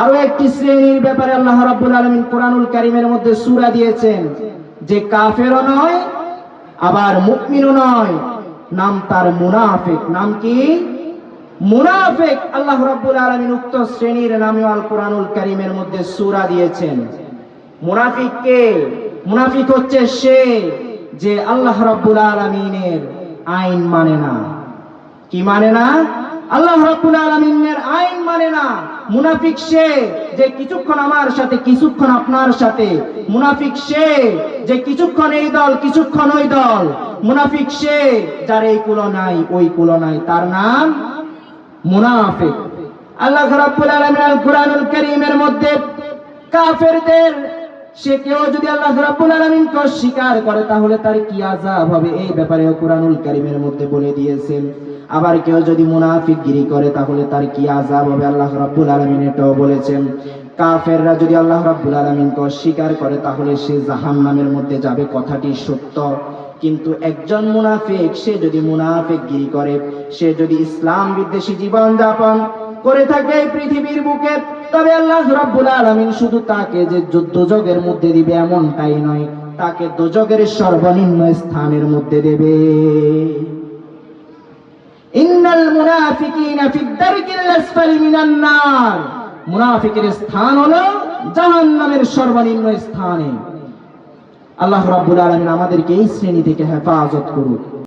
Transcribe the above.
আরও একটি শ্রেণির ব্যাপারে আল্লাহ রাব্বুল আলামিন কোরআনুল কারীমের মধ্যে সূরা দিয়েছেন যে কাফেরও নয়, আবার মুমিনও নয়। নাম তার মুনাফিক। নাম কি? মুনাফিক। আল্লাহ রাব্বুল আলামিন উক্ত শ্রেণির নামে আল কোরআনুল কারীমের মধ্যে সূরা দিয়েছেন। মুনাফিক কে? মুনাফিক হচ্ছে সে যে আল্লাহ রাব্বুল আলামিনের আইন মানে না। কি মানে না? আল্লাহ রাব্বুল আলামিনের আইন মানে না। মুনাফিক সে যে কিছুক্ষণ আমার সাথে, কিছুক্ষণ আপনার সাথে। মুনাফিক সে যে কিছুক্ষণ এই দল, কিছুক্ষণ ওই দল। মুনাফিক সে যার এই কুলো নাই, ওই কুলো নাই। তার নাম মুনাফিক। আল্লাহ রাব্বুল আলামিন আল কোরআনুল কারীমের মধ্যে কাফেরদের, সে কেউ যদি আল্লাহ রাব্বুল আলামিনকে স্বীকার করে, তাহলে তার কি আযাব হবে? এই ব্যাপারে কোরআনুল কারীমের মধ্যে বলে দিয়েছেন। আবার কেউ যদি মুনাফিকগিরি করে, তাহলে তার কি আযাব হবে? আল্লাহ রাব্বুল আলামিন এটাও বলেছেন। কাফেররা যদি আল্লাহ রাব্বুল আলামিনকে অস্বীকার করে, তাহলে সে জাহান্নামের মধ্যে যাবে, কথাটি সত্য। কিন্তু একজন মুনাফিক, সে যদি মুনাফিকগিরি করে, সে যদি ইসলাম বিদ্বেষী জীবন যাপন করে থাকে এই পৃথিবীর বুকে, তবে আল্লাহ রাব্বুল আলামিন শুধু তাকে যে দুর্যোগের মধ্যে দিবে এমনটাই নয়, তাকে দুযোগের সর্বনিম্ন স্থানের মধ্যে দেবে। ইন্নাল মুনাফিকিনা ফিদ আসফালি মিনান নার। মুনাফিকের স্থান হলো জাহান্নামের সর্বনিম্ন স্থানে। আল্লাহ রাব্বুল আলামিন আমাদেরকে এই শ্রেণি থেকে হেফাজত করুক।